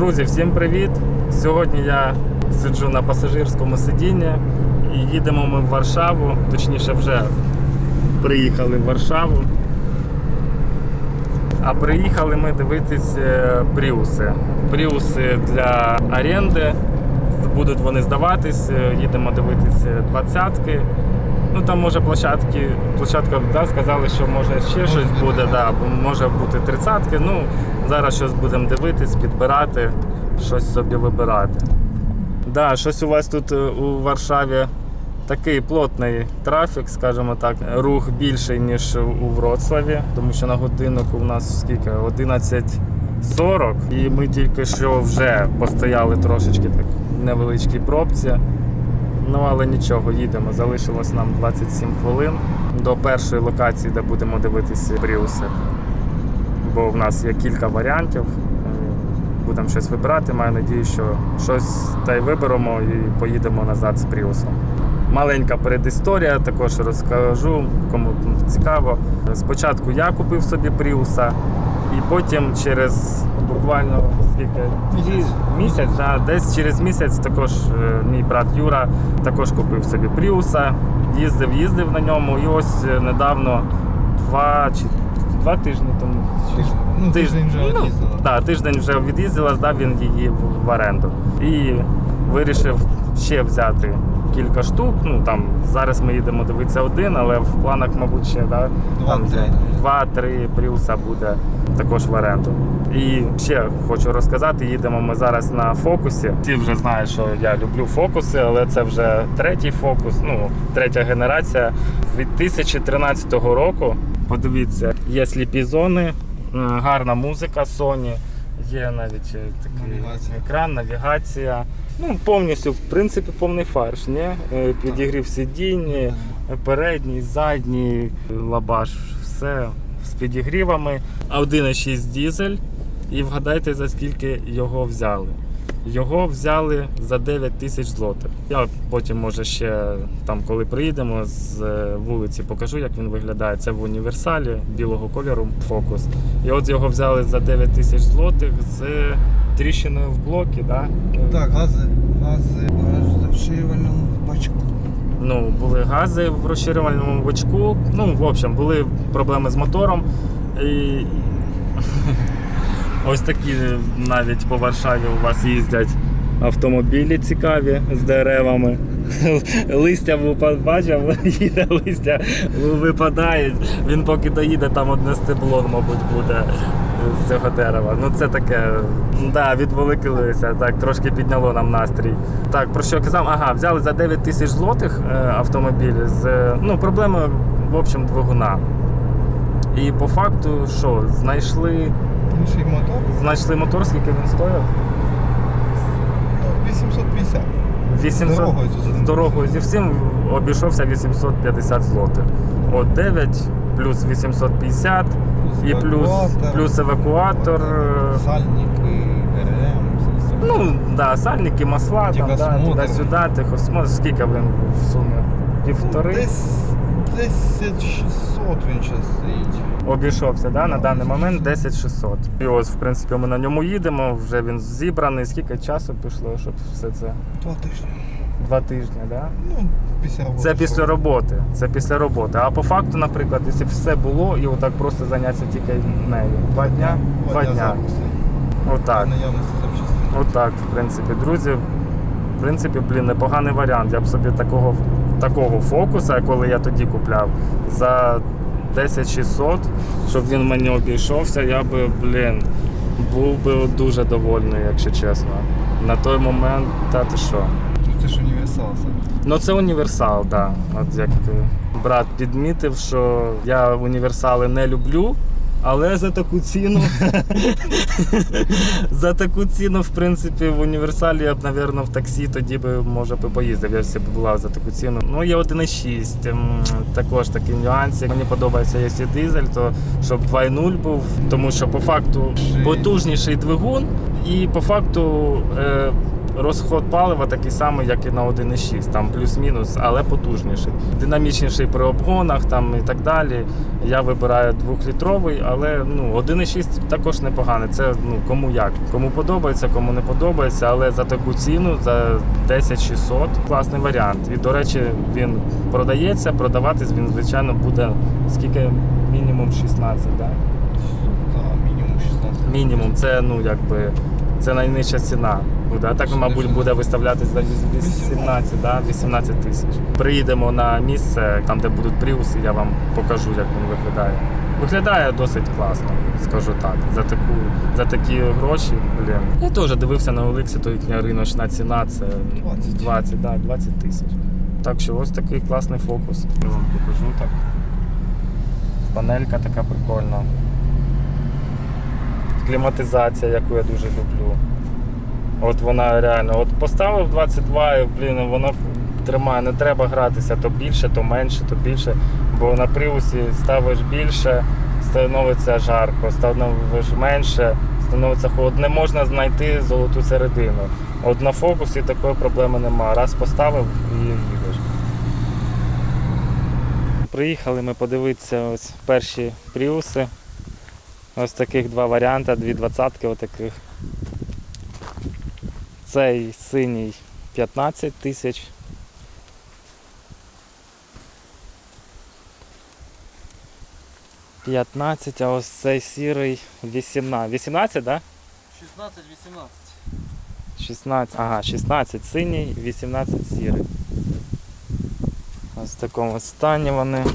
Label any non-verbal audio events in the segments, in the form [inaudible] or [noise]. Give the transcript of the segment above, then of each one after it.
Друзі, всім привіт! Сьогодні я сиджу на пасажирському сидінні і їдемо ми в Варшаву, точніше, вже приїхали в Варшаву. А приїхали ми дивитись е, пріуси. Пріуси для оренди. Будуть вони здаватись, е, їдемо дивитись е, двадцятки. Ну там може площадки, площадка да, сказали, що може ще щось буде, да, може бути тридцятки. Ну, зараз щось будемо дивитись, підбирати, щось собі вибирати. Да, щось у вас тут е, у Варшаві такий плотний трафік, скажімо так, рух більший, ніж у Вроцлаві, тому що на годинок у нас скільки? 11.40, і ми тільки що вже постояли трошечки так невеличкій пробці. Ну, але нічого, їдемо. Залишилось нам 27 хвилин до першої локації, де будемо дивитися пріуси. Бо в нас є кілька варіантів. Е, Будемо щось вибирати. Маю надію, що щось та й виберемо і поїдемо назад з пріусом. Маленька передісторія, також розкажу, кому цікаво. Спочатку я купив собі пріуса, і потім через буквально скільки Місяць. да, десь через місяць також е, мій брат Юра також купив собі Пріуса, їздив, їздив на ньому, і ось е, недавно два чи два тижні тому. Тиждень, Ну, тиждень вже ну, від'їздила. Так, тиждень вже від'їздила, здав він її в, в оренду. І вирішив ще взяти кілька штук. Ну там зараз ми їдемо дивитися один, але в планах, мабуть, ще да, Два-три. два-три пріуса буде також в оренду. І ще хочу розказати, їдемо ми зараз на фокусі. Всі вже знають, що я люблю фокуси, але це вже третій фокус, ну третя генерація. Від 2013 року. Подивіться, є сліпі зони, гарна музика Sony, є навіть е, такий Навігація. екран, навігація. Ну, повністю, в принципі, повний фарш, ні? Е, Підігрів сидінь, е, передній, задній, лабаш, все з підігрівами. А 1,6 дізель. І вгадайте, за скільки його взяли. Його взяли за 9 тисяч злотих. Я потім, може, ще там, коли приїдемо з е, вулиці, покажу, як він виглядає. Це в універсалі білого кольору фокус. І от його взяли за 9 тисяч злотих з тріщиною в блокі. Да? Так, гази, гази в розширювальному бачку. Ну, були гази в розширювальному бачку. Ну, в общем, були проблеми з мотором. І [laughs] ось такі навіть по Варшаві у вас їздять автомобілі цікаві з деревами. [laughs] Листя бачив, [laughs] їде листя випадають. Він поки доїде, там одне стебло, мабуть, буде з цього дерева. Ну це таке, да, відволікилися, так, трошки підняло нам настрій. Так, про що я казав? Ага, взяли за 9 тисяч злотих е, автомобіль з ну, проблемою, в общем, двигуна. І по факту, що, знайшли, Інший мотор знайшли мотор, скільки він стоїв? 850. 800, З дорогою зі всім. з дорогою зі всім обійшовся 850 злотих. От 9 плюс 850 і плюс, плюс евакуатор. е, Сальники, РМ. Ну, да, сальники, масла, там, да, туди-сюди, техосмотр. Скільки він в сумі? Півтори? Десь 10600 він зараз стоїть. Обійшовся да, на даний момент 10600. І ось, в принципі, ми на ньому їдемо, вже він зібраний. Скільки часу пішло, щоб все це? Два тижні. Два тижні, да? Ну, після роботи. Це після роботи. Це після роботи. А по факту, наприклад, якщо б все було і отак просто зайнятися тільки нею. Два дня? Два дня. Отак. Отак, в принципі, друзі. В принципі, блін, непоганий варіант. Я б собі такого, такого фокуса, коли я тоді купляв, за 10600, щоб він мені обійшовся, я би, блін, був би дуже довольний, якщо чесно. На той момент, та ти що. Це ж універсал. Ну це універсал, так. Да. От як ти брат підмітив, що я універсали не люблю. Але за таку ціну, [laughs] за таку ціну, в принципі, в універсалі я б, напевно, в таксі тоді би, може, би поїздив, якщо б була за таку ціну. Ну, є 1,6, м, також такий нюанс. Мені подобається, якщо дизель, то щоб 2,0 був, тому що по факту потужніший двигун і по факту е, розход палива такий самий, як і на 1,6, там плюс-мінус, але потужніший. Динамічніший при обгонах там і так далі. Я вибираю 2-літровий, але ну, 1,6 також непоганий. Це ну, кому як. Кому подобається, кому не подобається, але за таку ціну, за 10 600 класний варіант. І, до речі, він продається, продаватись він, звичайно, буде скільки мінімум 16, так? Да? Да, мінімум 16. Мінімум, це ну якби це найнижча ціна. Буде. А так, мабуть, буде виставлятись за 18, да? 18 тисяч. Приїдемо на місце, там, де будуть пріуси, я вам покажу, як він виглядає. Виглядає досить класно, скажу так. За таку, за такі гроші, блін. Я теж дивився на Олексі, то їхня риночна ціна це 20. 20, да, 20 тисяч. Так що ось такий класний фокус. Я вам покажу так. Панелька така прикольна. Кліматизація, яку я дуже люблю. От вона реально, от поставив 22 і блін, воно тримає, не треба гратися то більше, то менше, то більше. Бо на привусі ставиш більше, становиться жарко, становиш менше, становиться холодно. Не можна знайти золоту середину. От на фокусі такої проблеми немає. Раз поставив і їдеш. Приїхали ми подивитися ось перші пріуси. Ось таких два варіанти, дві двадцятки отаких. Цей синій 15 тисяч. П'ятнадцять, а ось цей сірий 18. 18, так? 16-18. 16, ага, 16 синій, 18 сірий. Ось в такому стані вони.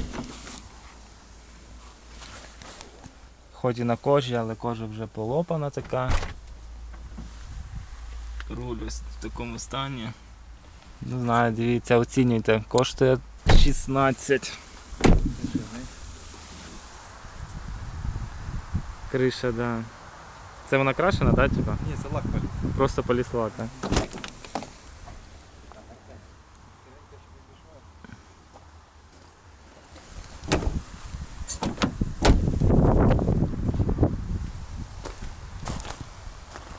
Хоч і на кожі, але кожа вже полопана така. Руль ось в такому стані. Не знаю, дивіться, оцінюйте, коштує 16. Криша, да. Це вона крашена, да, типа? Ні, це лак поліз. Просто поліслак, так?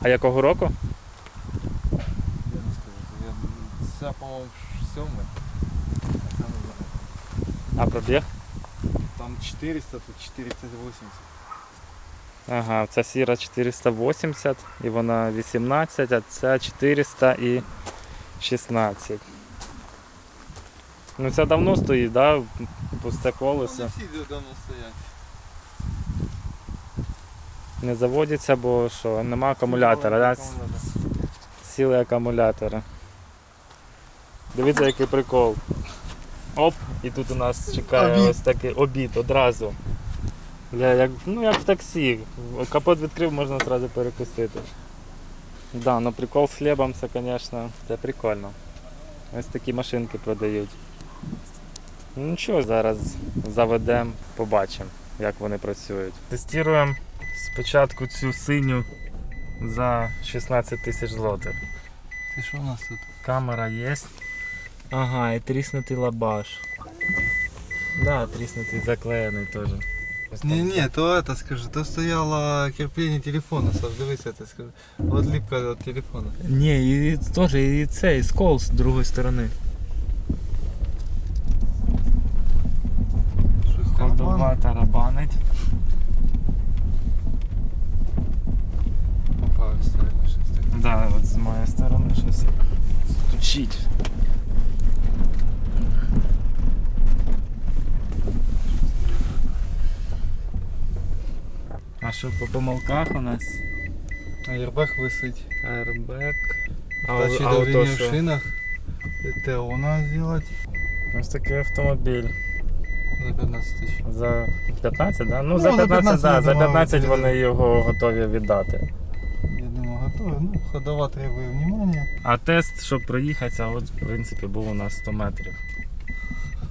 А якого року? Я не скажу. Я... Це, по-моєму, сьомий. А пробіг? Там 400, тут 480. Ага, ця сіра 480 і вона 18, а ця 400 і 16. Ну це давно стоїть, да? Пусте колесо. Вони всі давно стоять. Не заводиться, бо що, нема акумулятора. Да? Сіли акумулятора. Дивіться, який прикол. Оп, і тут у нас чекає Обід. ось такий обід одразу. Я, як, ну як в таксі. Капот відкрив, можна одразу перекусити. Да, ну прикол з хлібом це, звісно, це прикольно. Ось такі машинки продають. Ну нічого, зараз заведемо, побачимо, як вони працюють. Тестуємо спочатку цю синю за 16 тисяч злотих. Ти що у нас тут? Камера є. Ага, і тріснутий лабаш. Да, тріснутий заклеєний теж. Ось там Не, все. не, то это скажи, то стояло крепление телефона, Саш, дивись это скажи. Вот липка от телефона. Ні, і теж і цей скол з другої сторони. Щось Ходова тарабанить. По правой стороне щось таке. Да, от з моєї сторони щось стучить. А що по помилках у нас? Аербаг висить. Airbag. Дачі А, давлення авто в шинах. ТО надо сделать Ось такий автомобіль. за 15 тысяч. За 15, да? Ну, Ну, за за 15, 15, да, за 15 буде. вони його готові віддати. Я думаю, готовы. Ну, ходова требует внимания. А тест, щоб проїхатися, от, в принципі, був у нас 100 метрів.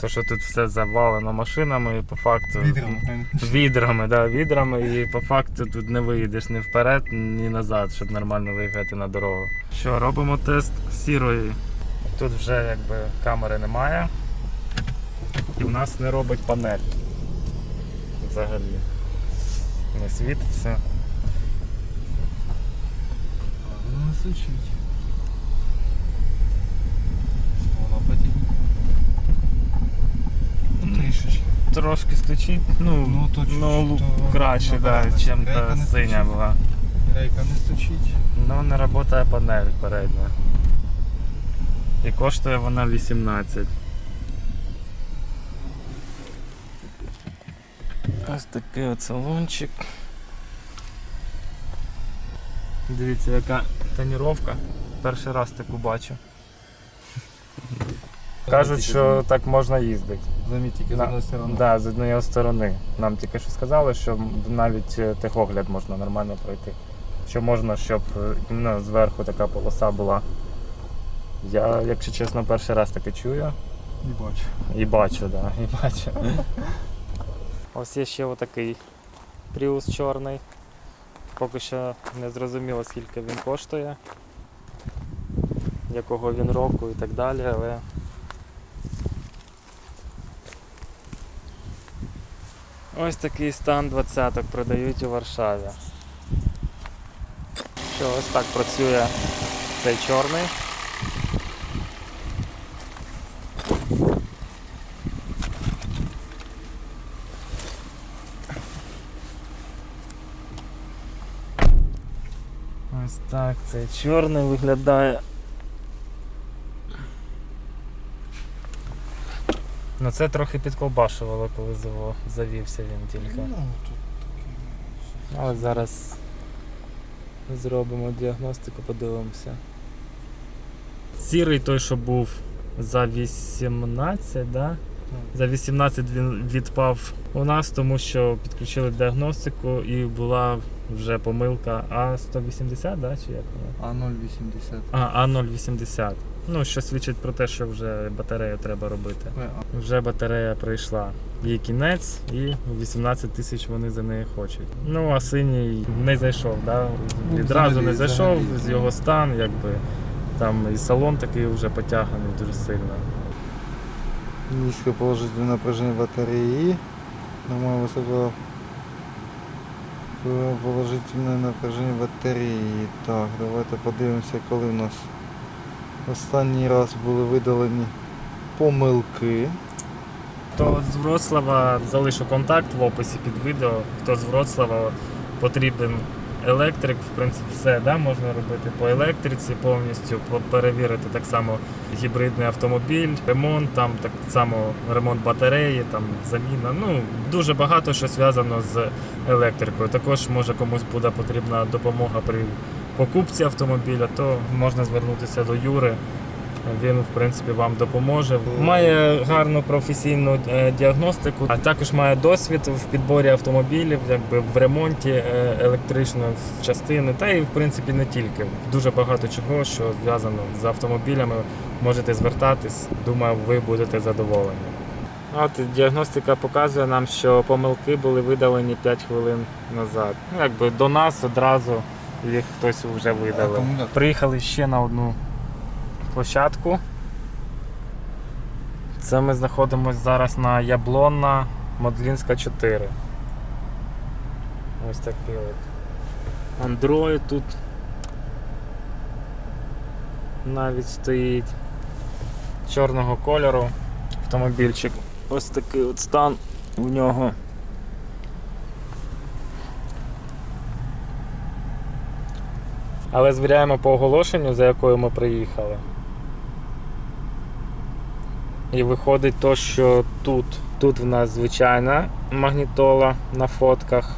То, що тут все завалено машинами, і по факту. Конечно. Відрами, да, відрами, і по факту тут не виїдеш ні вперед, ні назад, щоб нормально виїхати на дорогу. Що, робимо тест сірої. Тут вже якби камери немає. І в нас не робить панель. Взагалі. Не світиться. Ну, сучить. Трошечки. Трошки стучить, ну, Ну, то ну, то краще, да, набагато. чим та синя була. Рейка не стучить. Ну, не працює панель передня. І коштує вона 18. Ось такий от салончик. Дивіться, яка тоніровка. Перший раз таку бачу. [laughs] Кажуть, що так можна їздити. Заміть тільки з одної сторони. Да, з однієї сторони. Нам тільки що сказали, що навіть е, техогляд можна нормально пройти. Що можна, щоб е, іменно зверху така полоса була. Я, якщо чесно, перший раз таке чую. Не бачу. І бачу, да, і бачу. [laughs] Ось є ще отакий Prius чорний. Поки що не зрозуміло, скільки він коштує, якого він року і так далі, але. Ось такий стан 20-ок продають у Варшаві. Що ось так працює цей чорний. Ось так цей чорний виглядає. Ну це трохи підковбашувало, коли завівся він тільки. Ну, тут таке. Але зараз зробимо діагностику, подивимося. Сірий той, що був за 18, да? За 18 він відпав у нас, тому що підключили діагностику і була вже помилка А180, да? чи як вона? А080. А, А080. Ну, що свідчить про те, що вже батарею треба робити. Вже батарея прийшла. Її кінець, і 18 тисяч вони за неї хочуть. Ну, а синій не зайшов, да? Ну, відразу не зайшов з ну. його стан, якби там і салон такий вже потяганий дуже сильно. Низкое положительное напряжение батареи. Нормально высоко положительне напряжение батареї. Так, давайте подивимося, коли в нас останній раз були видалені помилки. Хто з Вроцлава залишу контакт в описі під відео. Хто з Вроцлава потрібен електрик, в принципі, все да, можна робити по електриці повністю, перевірити так само гібридний автомобіль, ремонт, там так само ремонт батареї, там заміна. Ну дуже багато що зв'язано з електрикою. Також може комусь буде потрібна допомога при покупці автомобіля, то можна звернутися до Юри. Він, в принципі, вам допоможе. Має гарну професійну е, діагностику, а також має досвід в підборі автомобілів, якби в ремонті е, електричної частини, та і в принципі не тільки. Дуже багато чого, що зв'язано з автомобілями. Можете звертатись. Думаю, ви будете задоволені. От діагностика показує нам, що помилки були видалені 5 хвилин назад. Ну, якби до нас одразу їх хтось вже видалив. Акумулятор. Приїхали ще на одну площадку. Це ми знаходимося зараз на Яблонна Модлінська 4. Ось такий от. Android тут навіть стоїть чорного кольору автомобільчик. Ось такий от стан у нього. Але звіряємо по оголошенню, за якою ми приїхали. І виходить то, що тут, тут в нас звичайна магнітола на фотках.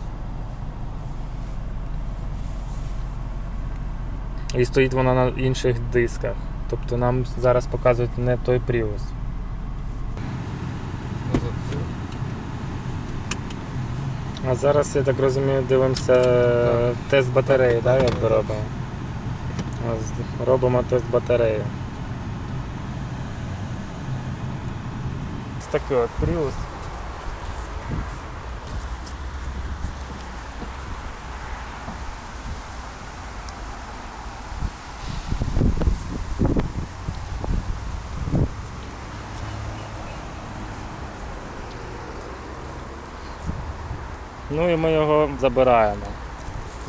І стоїть вона на інших дисках. Тобто нам зараз показують не той. Назад. А зараз, я так розумію, дивимося тест батареї, так, як би робимо? Робимо тест батареї. Ось такий от Prius. Ну і ми його забираємо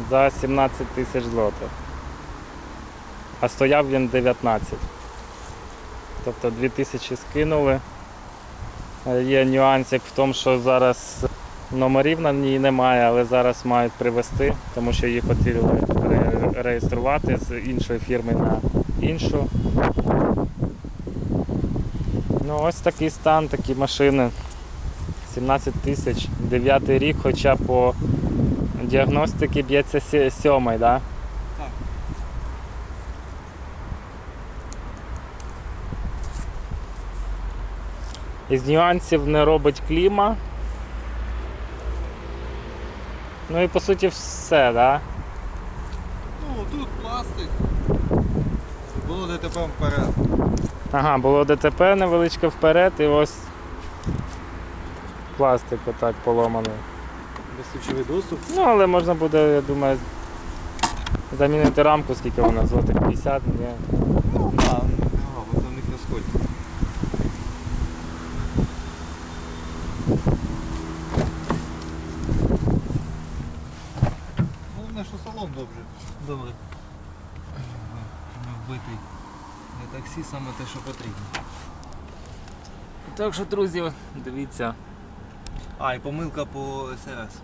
за 17 тисяч злотих. А стояв він 19. Тобто 2 тисячі скинули Е, Є нюансик в тому, що зараз номерів на ній немає, але зараз мають привезти, тому що її хотіли ре- реєструвати з іншої фірми на іншу. Ну, ось такий стан, такі машини. 17 тисяч, 9 рік, хоча по діагностиці б'ється сі- сьомий, да? Із нюансів не робить кліма. Ну і по суті все, да? Ну, тут пластик. Було ДТП вперед. Ага, було ДТП невеличке вперед і ось пластик отак поломаний. Безключовий доступ. Ну, але можна буде, я думаю, замінити рамку, скільки вона, злотих 50, ні. Ну, да, ага, от на них розходять. Головне, що салон добре. Добре. Не вбитий. Не таксі саме те, що потрібно. Так що, друзі, дивіться. А, і помилка по СРС.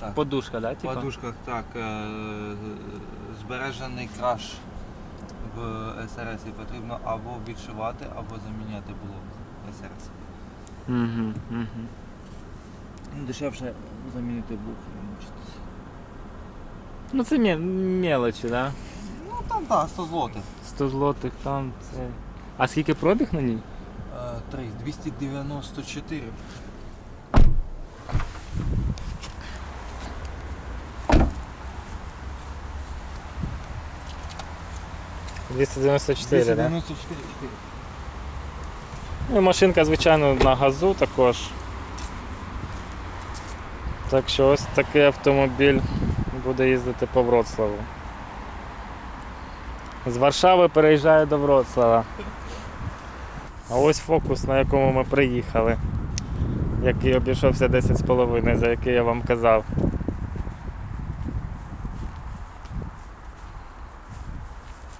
Так. Подушка, да, типа? подушках так, е, збережений краш в СРС і потрібно або відшивати, або заміняти було СРС. Угу, угу. Ну, Дешевше замінити блок і мучитися. Ну це мє- мелочі, да? Там так, 100 злотих. 100 злотих там це. А скільки пробіг на ній? Е, Три, 294. – 294, да? 294. Ну, і машинка, звичайно, на газу також. Так що ось такий автомобіль буде їздити по Вроцлаву. З Варшави переїжджає до Вроцлава. А ось фокус, на якому ми приїхали, який обійшовся 10,5, за який я вам казав.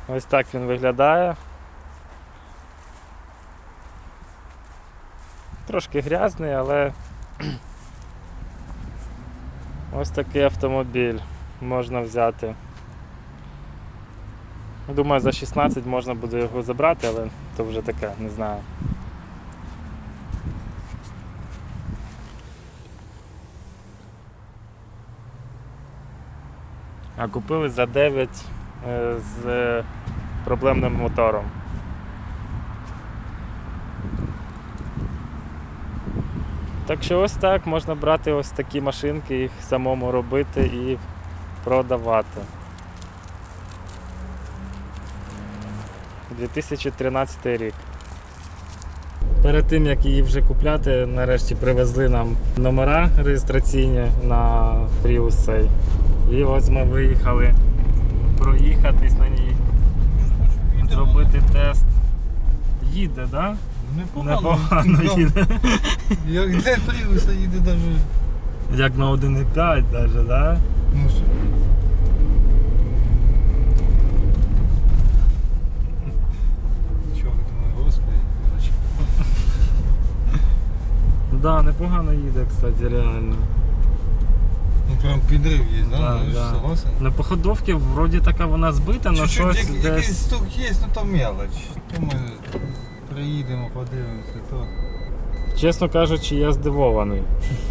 Ось так він виглядає. Трошки грязний, але [clears throat] ось такий автомобіль можна взяти. Думаю, за 16 можна буде його забрати, але то вже таке, не знаю. А купили за 9 е, з проблемним мотором. Так що ось так можна брати ось такі машинки, їх самому робити і продавати. 2013 рік. Перед тим як її вже купляти, нарешті привезли нам номера реєстраційні на Prius цей. І ось ми виїхали проїхатись на ній, зробити тест. Їде, так? Да? Непогано їде. Як для Пріуса їде навіть. Як на 1,5 навіть, да? Ну, що? Чого думаю, господи, коротше. Да, непогано їде, кстати, реально. Ну прям підрив є, да? Да, Ну, да. согласен. На походовці вроді така вона збита, але Чуть-чуть щось як- якийсь десь. стук є, ну то мелоч. То ми приїдемо, подивимося, то. Чесно кажучи, я здивований.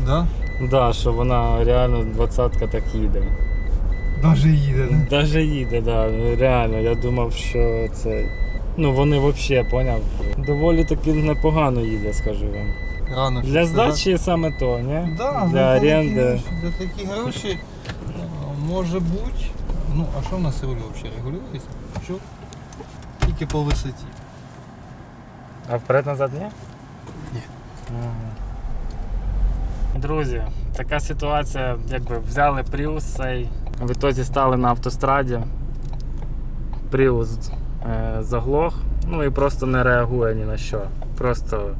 Да? Да, що вона реально двадцятка так їде. Даже їде, да? Даже їде, да, реально. Я думав, що це. Ну вони взагалі, поняв. Доволі таки непогано їде, скажу вам. Рано. Для здачі саме то, ні? Да, Для за такі оренди. гроші- За такі гроші а, може бути. Ну, а що в нас руль взагалі регулюється? Що? Тільки по висоті. А вперед назад ні? Ні. Ага. Друзі, така ситуація, якби взяли Prius цей, в ітозі стали на автостраді. Prius е, заглох, ну і просто не реагує ні на що. Просто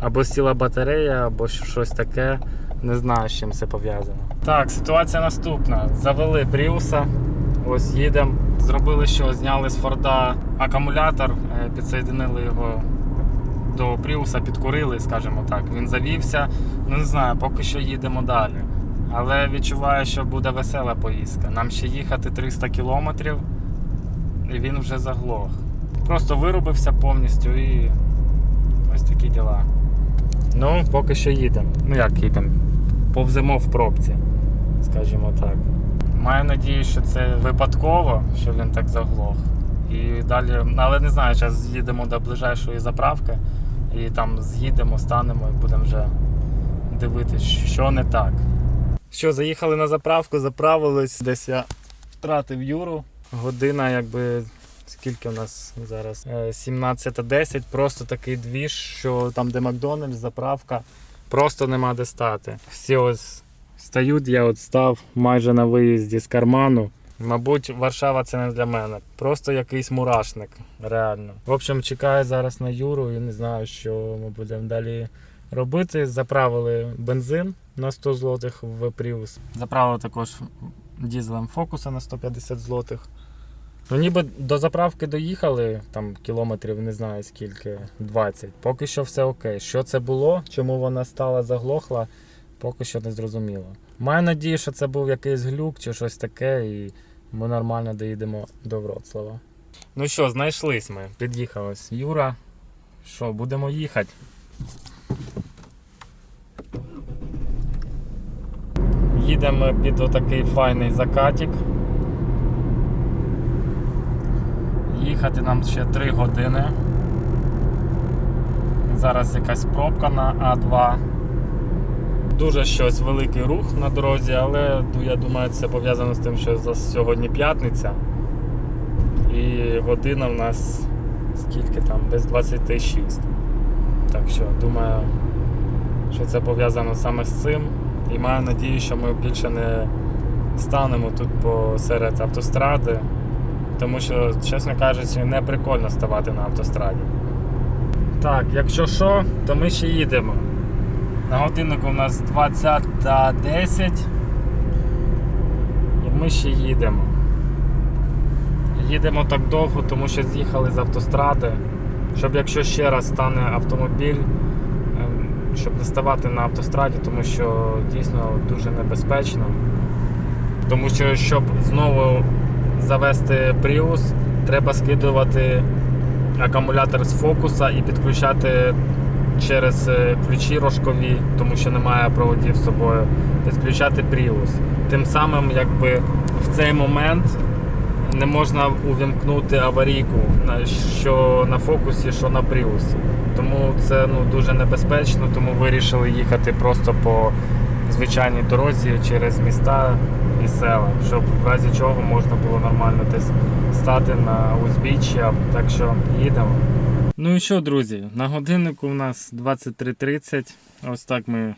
або сіла батарея, або щось таке. Не знаю, з чим це пов'язано. Так, ситуація наступна. Завели Пріуса. Ось їдемо. Зробили що? Зняли з Форда акумулятор, е, підсоєдинили його до Пріуса підкурили, скажімо так. Він завівся. Ну не знаю, поки що їдемо далі. Але відчуваю, що буде весела поїздка. Нам ще їхати 300 кілометрів, і він вже заглох. Просто виробився повністю і ось такі діла. Ну, поки що їдемо. Ну як їдемо? Повземо в пробці, скажімо так. Маю надію, що це випадково, що він так заглох. І далі, але не знаю, зараз їдемо до ближайшої заправки і там з'їдемо, станемо і будемо вже дивитися, що не так. Що, заїхали на заправку, заправились. Десь я втратив Юру. Година, якби. Скільки у нас зараз? Е, 17.10. Просто такий двіж, що там, де Макдональдс, заправка, просто нема де стати. Всі ось стають, я от став майже на виїзді з карману. Мабуть, Варшава це не для мене. Просто якийсь мурашник, реально. В общем, чекаю зараз на Юру і не знаю, що ми будемо далі робити. Заправили бензин на 100 злотих в Prius. Заправили також дізелем фокуса на 150 злотих. Ну, ніби до заправки доїхали, там кілометрів не знаю скільки, 20. Поки що все окей. Що це було, чому вона стала заглохла, поки що не зрозуміло. Маю надію, що це був якийсь глюк чи щось таке, і ми нормально доїдемо до Вроцлава. Ну що, знайшлись ми. Під'їхав ось Юра. Що, будемо їхати? Їдемо під отакий файний закатик. Їхати нам ще 3 години. Зараз якась пробка на А2. Дуже щось великий рух на дорозі, але ну, я думаю, це пов'язано з тим, що сьогодні п'ятниця. І година в нас скільки там, без 26. Так що думаю, що це пов'язано саме з цим. І маю надію, що ми більше не станемо тут посеред автостради. Тому що, чесно кажучи, не прикольно ставати на автостраді. Так, якщо що, то ми ще їдемо. На годиннику у нас 20.10. І ми ще їдемо. Їдемо так довго, тому що з'їхали з автостради. Щоб якщо ще раз стане автомобіль, ем, щоб не ставати на автостраді, тому що дійсно дуже небезпечно. Тому що, щоб знову завести Prius, треба скидувати акумулятор з фокуса і підключати через е, ключі рожкові, тому що немає проводів з собою, підключати Prius. Тим самим, якби в цей момент не можна увімкнути аварійку, що на фокусі, що на Prius. Тому це ну, дуже небезпечно, тому вирішили їхати просто по звичайній дорозі через міста і села, щоб в разі чого можна було нормально десь стати на узбіччі. Так що їдемо. Ну і що, друзі, на годиннику у нас 23.30. Ось так ми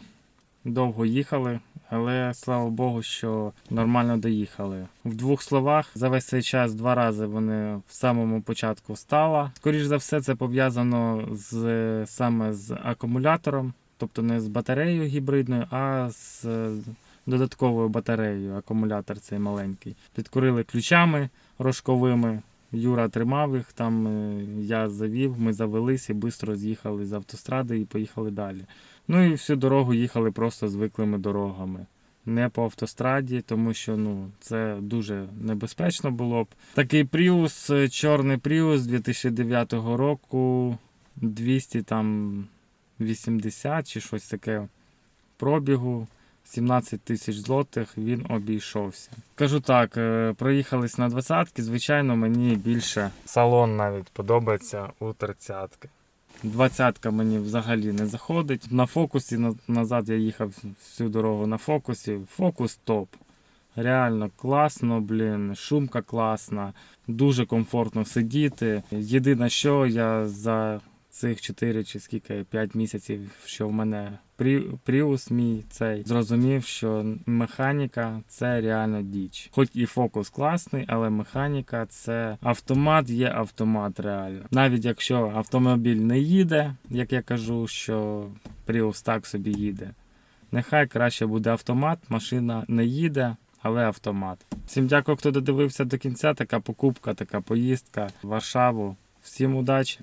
довго їхали, але слава Богу, що нормально доїхали. В двох словах, за весь цей час два рази вони в самому початку стала. Скоріше за все, це пов'язано з саме з акумулятором, тобто не з батареєю гібридною, а з додатковою батареєю. Акумулятор цей маленький. Підкурили ключами рожковими. Юра тримав їх, там е, я завів, ми завелись і швидко з'їхали з автостради і поїхали далі. Ну і всю дорогу їхали просто звиклими дорогами. Не по автостраді, тому що ну, це дуже небезпечно було б. Такий Prius, е, чорний Prius 2009 року, 200 там 80 чи щось таке пробігу. 17 тисяч злотих він обійшовся. Кажу так, е, проїхались на 20-ки, звичайно, мені більше салон навіть подобається у 30-ки. 20-ка мені взагалі не заходить. На фокусі на- назад я їхав всю дорогу на фокусі. Фокус топ. Реально класно, блін, шумка класна, дуже комфортно сидіти. Єдине, що я за цих 4 чи скільки 5 місяців, що в мене Прі- Prius мій цей зрозумів, що механіка це реально діч. Хоч і фокус класний, але механіка це автомат є автомат реально. Навіть якщо автомобіль не їде, як я кажу, що Prius так собі їде. Нехай краще буде автомат, машина не їде, але автомат. Всім дякую, хто додивився до кінця. Така покупка, така поїздка Варшаву. Всім удачі!